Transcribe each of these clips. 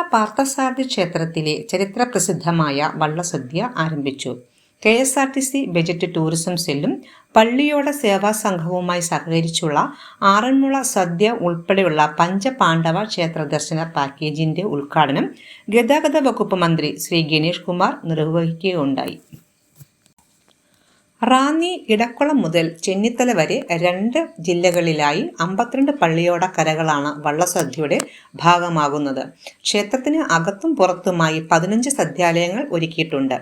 പാർത്ഥസാരഥി ക്ഷേത്രത്തിലെ ചരിത്രപ്രസിദ്ധമായ വള്ളസദ്യ ആരംഭിച്ചു. K S R T C budget tourism സെല്ലും പള്ളിയോട സേവാ സംഘവുമായി സഹകരിച്ചുള്ള ആറന്മുള സദ്യ ഉൾപ്പെടെയുള്ള പഞ്ചപാണ്ഡവ ക്ഷേത്ര ദർശന പാക്കേജിന്റെ ഉദ്ഘാടനം ഗതാഗത വകുപ്പ് മന്ത്രി ശ്രീ ഗണേഷ് കുമാർ നിർവഹിക്കുകയുണ്ടായി. റാന്നി ഇടക്കുളം മുതൽ ചെന്നിത്തല വരെ രണ്ട് ജില്ലകളിലായി അമ്പത്തിരണ്ട് പള്ളിയോട കരകളാണ് വള്ളസദ്യയുടെ ഭാഗമാകുന്നത്. ക്ഷേത്രത്തിന് അകത്തും പുറത്തുമായി പതിനഞ്ച് സദ്യാലയങ്ങൾ ഒരുക്കിയിട്ടുണ്ട്.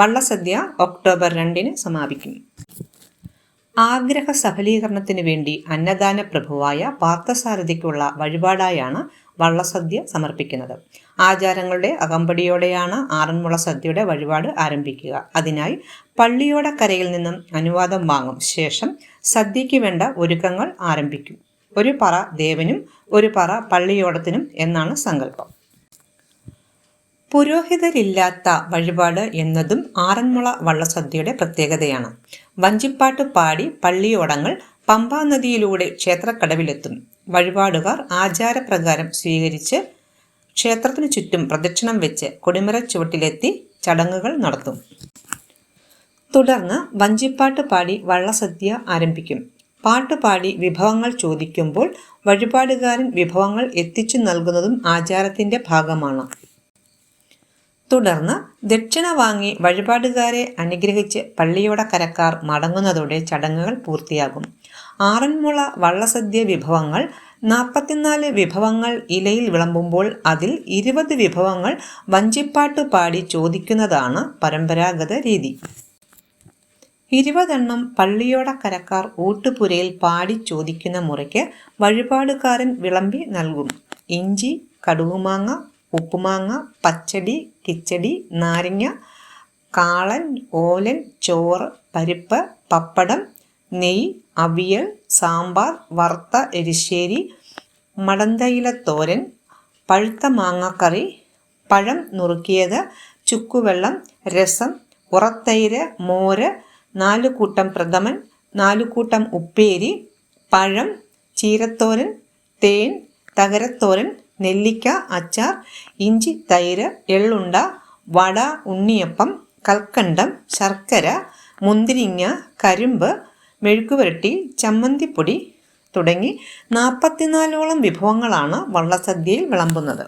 വള്ളസദ്യ ഒക്ടോബർ രണ്ടിന് സമാപിക്കും. ആഗ്രഹ സഫലീകരണത്തിനു വേണ്ടി അന്നദാന പ്രഭുവായ പാർത്ഥസാരഥിക്കുള്ള വഴിപാടായാണ് വള്ളസദ്യ സമർപ്പിക്കുന്നത്. ആചാരങ്ങളുടെ അകമ്പടിയോടെയാണ് ആറന്മുള സദ്യയുടെ വഴിപാട് ആരംഭിക്കുക. അതിനായി പള്ളിയോട കരയിൽ നിന്നും അനുവാദം വാങ്ങും ശേഷം സദ്യയ്ക്ക് വേണ്ട ഒരുക്കങ്ങൾ ആരംഭിക്കും. ഒരു പറ ദേവനും ഒരു പറ പള്ളിയോടത്തിനും എന്നാണ് സങ്കല്പം. പുരോഹിതരില്ലാത്ത വഴിപാട് എന്നതും ആറന്മുള വള്ളസദ്യയുടെ പ്രത്യേകതയാണ്. വഞ്ചിപ്പാട്ട് പാടി പള്ളിയോടങ്ങൾ പമ്പാ നദിയിലൂടെ ക്ഷേത്രക്കടവിലെത്തും. വഴിപാടുകാർ ആചാരപ്രകാരം സ്വീകരിച്ച് ക്ഷേത്രത്തിനു ചുറ്റും പ്രദക്ഷിണം വെച്ച് കൊടിമര ചുവട്ടിലെത്തി ചടങ്ങുകൾ നടത്തും. തുടർന്ന് വഞ്ചിപ്പാട്ട് പാടി വള്ളസദ്യ ആരംഭിക്കും. പാട്ടുപാടി വിഭവങ്ങൾ ചോദിക്കുമ്പോൾ വഴിപാടുകാരൻ വിഭവങ്ങൾ എത്തിച്ചു നൽകുന്നതും ആചാരത്തിന്റെ ഭാഗമാണ്. തുടർന്ന് ദക്ഷിണ വാങ്ങി വഴിപാടുകാരെ അനുഗ്രഹിച്ച് പള്ളിയോട കരക്കാർ മടങ്ങുന്നതോടെ ചടങ്ങുകൾ പൂർത്തിയാകും. ആറന്മുള വള്ളസദ്യ വിഭവങ്ങൾ നാൽപ്പത്തിനാല് വിഭവങ്ങൾ ഇലയിൽ വിളമ്പുമ്പോൾ അതിൽ ഇരുപത് വിഭവങ്ങൾ വഞ്ചിപ്പാട്ട് പാടി ചോദിക്കുന്നതാണ് പരമ്പരാഗത രീതി. ഇരുപതെണ്ണം പള്ളിയോട കരക്കാർ ഊട്ടുപുരയിൽ പാടി ചോദിക്കുന്ന മുറയ്ക്ക് വഴിപാടുകാരൻ വിളമ്പി നൽകും. ഇഞ്ചി കടുകുമാങ്ങ ഉപ്പുമാങ്ങ പച്ചടി കിച്ചടി നാരങ്ങ കാളൻ ഓലൻ ചോറ് പരിപ്പ് പപ്പടം നെയ് അവിയൽ സാമ്പാർ വറുത്ത എരിശ്ശേരി മടന്തയിലത്തോരൻ പഴുത്ത മാങ്ങക്കറി പഴം നുറുക്കിയത് ചുക്കുവെള്ളം രസം ഉറത്തൈര് മോര് നാലുകൂട്ടം പ്രഥമൻ നാലുകൂട്ടം ഉപ്പേരി പഴം ചീരത്തോരൻ തേൻ തകരത്തോരൻ നെല്ലിക്ക അച്ചാർ ഇഞ്ചി തൈര് എള്ളുണ്ട വട ഉണ്ണിയപ്പം കൽക്കണ്ടം ശർക്കര മുന്തിരിങ്ങ കരിമ്പ് മെഴുക്കുപുരട്ടി ചമ്മന്തിപ്പൊടി തുടങ്ങി നാൽപ്പത്തിനാലോളം വിഭവങ്ങളാണ് വള്ളസദ്യയിൽ വിളമ്പുന്നത്.